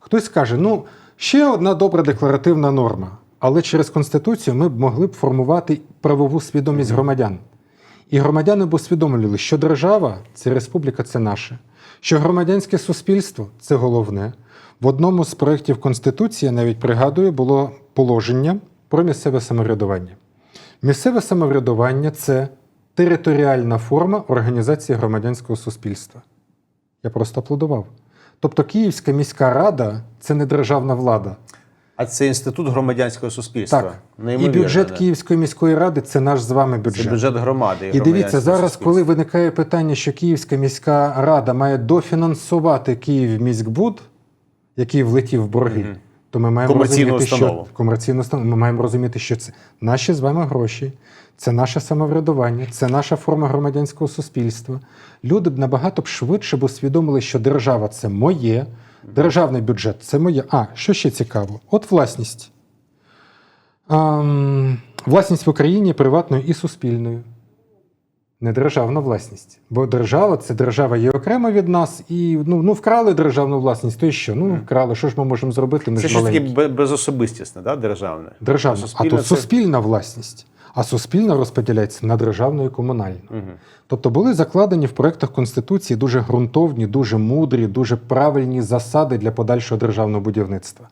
Хтось каже, ну, ще одна добра декларативна норма, але через Конституцію ми б могли б формувати правову свідомість громадян. І громадяни б усвідомлювали, що держава це республіка, це наше, що громадянське суспільство це головне. В одному з проєктів Конституції, я навіть пригадую, було положення про місцеве самоврядування. Місцеве самоврядування це територіальна форма організації громадянського суспільства. Я просто аплодував. Тобто Київська міська рада це не державна влада. А це інститут громадянського суспільства. Так. І бюджет да. Київської міської ради це наш з вами Це бюджет. бюджет громади. І дивіться, зараз, коли виникає питання, що Київська міська рада має дофінансувати Київ міськбуд, який влетів в борги, Мгм. То ми маємо Комерційну розуміти, установу. що комерційну установу. Ми маємо розуміти, що це наші з вами гроші, це наше самоврядування, це наша форма громадянського суспільства. Люди б набагато б швидше б усвідомили, що держава це моє, державний бюджет це моє. А що ще цікаво? От власність. Ам, власність в Україні приватною і суспільною. Не державна власність. Бо держава це держава є окремо від нас, і ну, ну вкрали державну власність, то і що? Ну вкрали. Що ж ми можемо зробити? Ми Це ж щось таке безособистісне, да? державне. Державна. А суспільне тут це- суспільна власність. А суспільна розподіляється на державну і комунальну. Мгм. Тобто були закладені в проєктах Конституції дуже ґрунтовні, дуже мудрі, дуже правильні засади для подальшого державного будівництва.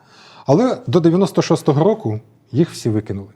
Але до 96-го року їх всі викинули.